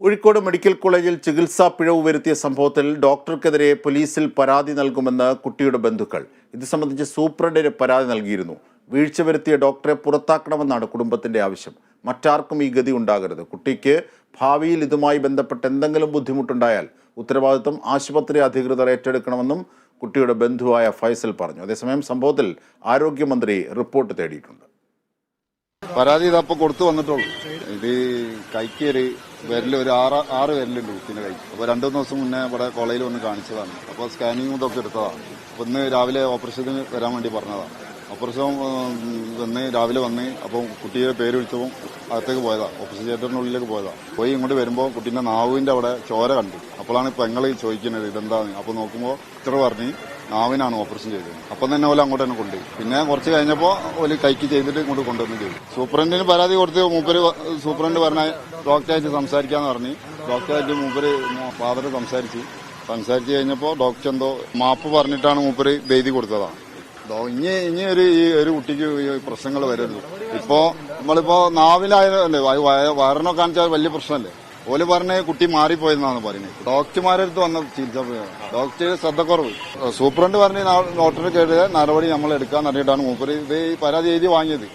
Kozhikode medical കോളേജിൽ ചികിത്സാ പിഴവ് വരുത്തിയ സംഭവത്തിൽ ഡോക്ടർക്കെതിരെ പോലീസിൽ പരാതി നൽകുമെന്ന് കുട്ടിയുടെ ബന്ധുക്കൾ. ഇത് സംബന്ധിച്ച് സൂപ്രണ്ടിന് പരാതി നൽകിയിരുന്നു. വീഴ്ച വരുത്തിയ ഡോക്ടറെ പുറത്താക്കണമെന്നാണ് കുടുംബത്തിന്റെ ആവശ്യം. മറ്റാർക്കും ഈ ഗതി ഉണ്ടാകരുത്. കുട്ടിക്ക് ഭാവിയിൽ ഇതുമായി ബന്ധപ്പെട്ട് എന്തെങ്കിലും ബുദ്ധിമുട്ടുണ്ടായാൽ ഉത്തരവാദിത്വം ആശുപത്രി അധികൃതർ ഏറ്റെടുക്കണമെന്നും കുട്ടിയുടെ ബന്ധുവായ ഫൈസൽ പറഞ്ഞു. അതേസമയം സംഭവത്തിൽ ആരോഗ്യമന്ത്രി റിപ്പോർട്ട് തേടിയിട്ടുണ്ട്. പരാതി ഇതപ്പൊ കൊടുത്തു വന്നിട്ടുള്ളൂ. ഇത് കൈക്കേര് വിരൽ ഒരു ആറ് ആറ് വിരലുണ്ട് കുട്ടീന്റെ കൈ. അപ്പൊ രണ്ടു ദിവസം മുന്നേ ഇവിടെ കോളേജിൽ വന്ന് കാണിച്ചതാണ്. അപ്പൊ സ്കാനിങ് ഇതൊക്കെ എടുത്തതാണ്. ഇന്ന് രാവിലെ ഓപ്പറേഷന് വരാൻ വേണ്ടി പറഞ്ഞതാണ്. ഓപ്പറേഷൻ വന്ന് രാവിലെ വന്ന് അപ്പോൾ കുട്ടിയെ പേര് വിളിച്ചപ്പോൾ അകത്തേക്ക് പോയതാ ഓപ്പറേഷൻ തിയേറ്ററിന്റെ ഉള്ളിലേക്ക് പോയതാ. പോയി ഇങ്ങോട്ട് വരുമ്പോൾ കുട്ടീന്റെ നാവിന്റെ അവിടെ ചോര കണ്ടു. അപ്പോഴാണ് പെങ്ങൾ ചോദിക്കുന്നത് ഇതെന്താണ് അപ്പോൾ നോക്കുമ്പോൾ ഇത്ര പറഞ്ഞ് നാവിനാണ് ഓപ്പറേഷൻ ചെയ്തത്. അപ്പം തന്നെ ഓല അങ്ങോട്ട് തന്നെ കൊണ്ടുപോയി. പിന്നെ കുറച്ച് കഴിഞ്ഞപ്പോൾ ഓൽ കൈക്ക് ചെയ്തിട്ട് ഇങ്ങോട്ട് കൊണ്ടുവന്നു ചെയ്തു. സൂപ്രണ്ടിന് പരാതി കൊടുത്ത് മൂപ്പര് സൂപ്രണ്ട് പറഞ്ഞ ഡോക്ടറായിട്ട് സംസാരിക്കാന്ന് പറഞ്ഞ് ഡോക്ടറായിട്ട് മൂപ്പര് ഫാദർ സംസാരിച്ച്. സംസാരിച്ച് കഴിഞ്ഞപ്പോൾ ഡോക്ടർ എന്തോ മാപ്പ് പറഞ്ഞിട്ടാണ് മൂപ്പര് എഴുതി കൊടുത്തതാണ് ഇനി ഇനി ഒരു ഈ ഒരു കുട്ടിക്ക് പ്രശ്നങ്ങൾ വരരുത്. ഇപ്പോ നമ്മളിപ്പോ നാവിലായ വയറിനോ കാണിച്ചാൽ വലിയ പ്രശ്നമല്ലേ? ഓൽ പറഞ്ഞ കുട്ടി മാറിപ്പോയെന്നാണ് പറയുന്നത്. ഡോക്ടർമാരെടുത്ത് വന്ന ചികിത്സ ഡോക്ടർ ശ്രദ്ധക്കുറവ്. സൂപ്രണ്ട് പറഞ്ഞ് ഡോക്ടറെ കേട്ട് നടപടി നമ്മൾ എടുക്കാന്ന് അറിയിട്ടാണ് മൂപ്പര് ഇത് ഈ പരാതി എഴുതി വാങ്ങിയത്.